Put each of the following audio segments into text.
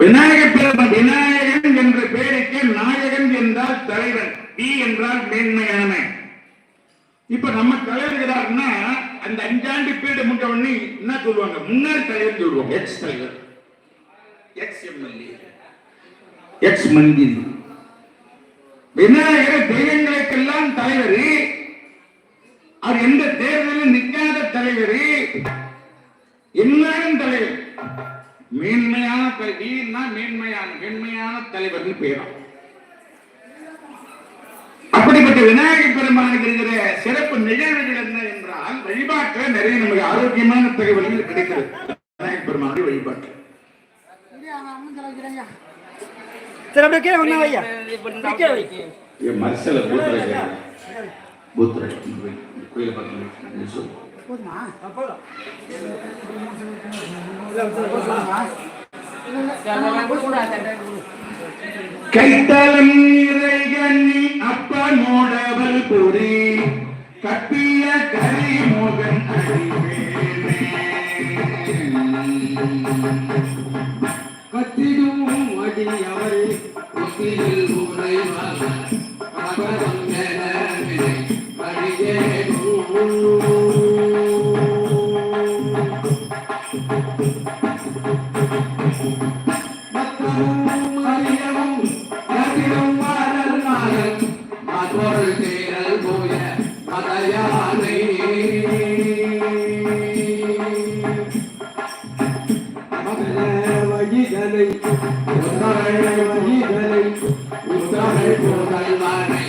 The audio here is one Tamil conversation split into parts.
விநாயகர் பெருமான் விநாயகன் என்ற பெயருக்கு நாயகன் என்றால் தலைவன். வி என்றால் மேன்மையான. இப்ப நம்ம தலைவர் அந்த அஞ்சாண்டு பீரியட் முடிஞ்ச உடனே என்ன சொல்லுவாங்க? முன்னாள் தலைவர் சொல்லுவாங்க. எக்ஸ் தலைவர். எக்ஸ் எம்எல்ஏ எக்ஸ் மந்திரி. விநாயகர் தெய்வங்களுக்கெல்லாம் தலைவர். அவர் எந்த தேர்தலும் நிற்காத தலைவர். எல்லாரும் தலைவர். மேன்மையான தலைவர்னா மேன்மையான மேன்மையான தலைவர்னு பேரும் அப்படிப்பட்ட விநாயகர் பெருமானுக்கு இருக்கிற சிறப்பு நிகழ்வுகள் என்ன என்றால் வழிபாட்டில் நிறைய நமக்கு ஆரோக்கியமான தகவல்கள் கிடைக்கிறது. விநாயகர் பெருமானுடைய வழிபாட்டு மரசல பூத்துரை கோயிலை கைத்தலம் இறைகண்ணி அப்பனோடவல் பொறி கப்பிய கரி மோகன் கத்திடும் அடி அவரை ஒத்தியில் உறைவாக என மற்றொரு தேரல் போய மதையானை வழிகளை உத்தரை வழிகளை உத்தரை போதல்வானை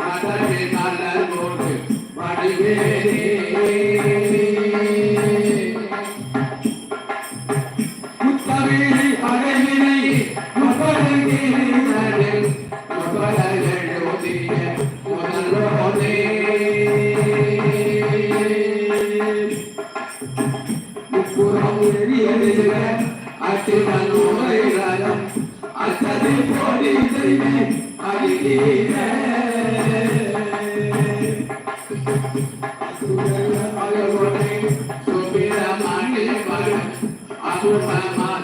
மதனை மலர் போட்டு வடிவேனே முத்தவேலி அழகினை முப்பதங்கிரிகளில் முப்பதழுதிய முப்புறம் எரியதில அத்திவன் உரையிலும் அத்தனை போடி செய்தி அடிதீர அழகோனை சுப்பிரமணி வரும் அபுபமாதனிட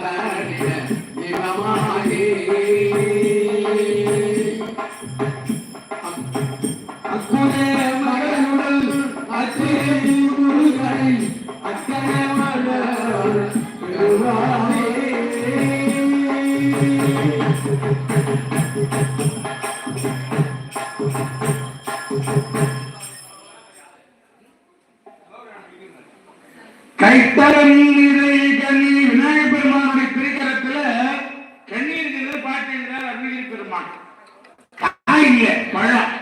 பழம்.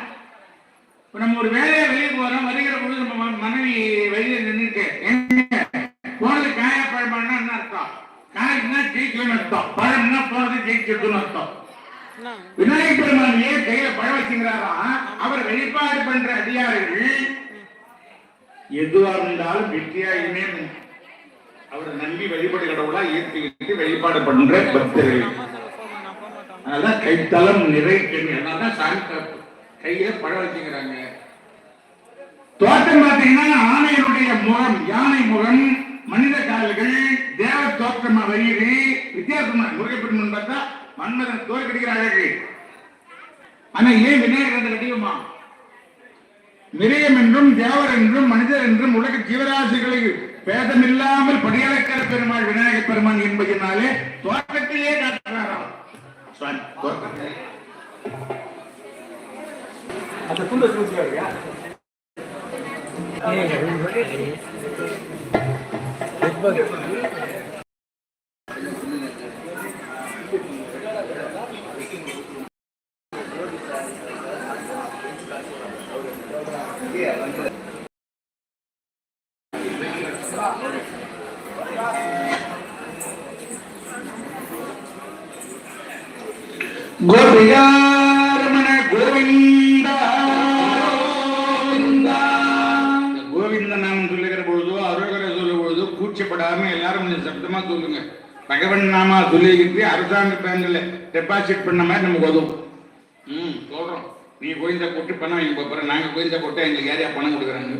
இப்ப நம்ம ஒரு வேலையை வெளியே போறோம். வருகிற பொழுது நம்ம மனைவி வெளியே நின்றுட்டு காய்னா ஜெயிக்கணும்னு அர்த்தம். பழம்னா போனது ஜெயிச்சிருக்குன்னு அர்த்தம். விநாயகர் பெருமான் ஏன் கையில பழம் வச்சுங்கிறாரா அவர் வெளிப்பாடு பண்ற அதிகாரிகள் எதுவா இருந்தாலும் வெற்றியாயுமே அவரை நம்பி வழிபாடு கடவுளா ஏற்றுக்கிட்டு வழிபாடு பண்ற பக்தர்கள். அதனால கைத்தளம் நிறை கண்ணி. அதனால சாமி கையில பழம் வச்சுக்கிறாங்க. தோட்டம் பார்த்தீங்கன்னா ஆணையருடைய முகம் யானை முகம் மனித கால்கள் தேவ தோற்றமா வயிறு வித்தியாசமா முருகப்பெருமன் பார்த்தா மன்மதன் தோற்கடிக்கிற அழகு ஆனா ஏன் விநாயகர் கட்டியுமா மிருகம் என்றும் தேவர் என்றும் மனிதர் என்றும் உலக ஜீவராசிகளை பேதமில்லாமல் படியளக்கிற பெருமாள் விநாயகர் பெருமான் என்பதனாலே தோற்றத்திலே காட்டுகிறாராம். அந்த துண்டு வச்சு வச்சுக்காருயா கோபிகாரமண பகவன் நாமா சொல்லிக்கிட்டு அரசாங்க பேங்க்ல டெபாசிட் பண்ண மாதிரி நமக்கு உதவும் ம் சொல்றோம். நீ கோவிந்தா போட்டு பணம் வாங்கி போறோம் நாங்க கோவிந்தா போட்டா எங்களுக்கு யாரையா பணம் கொடுக்குறாங்க.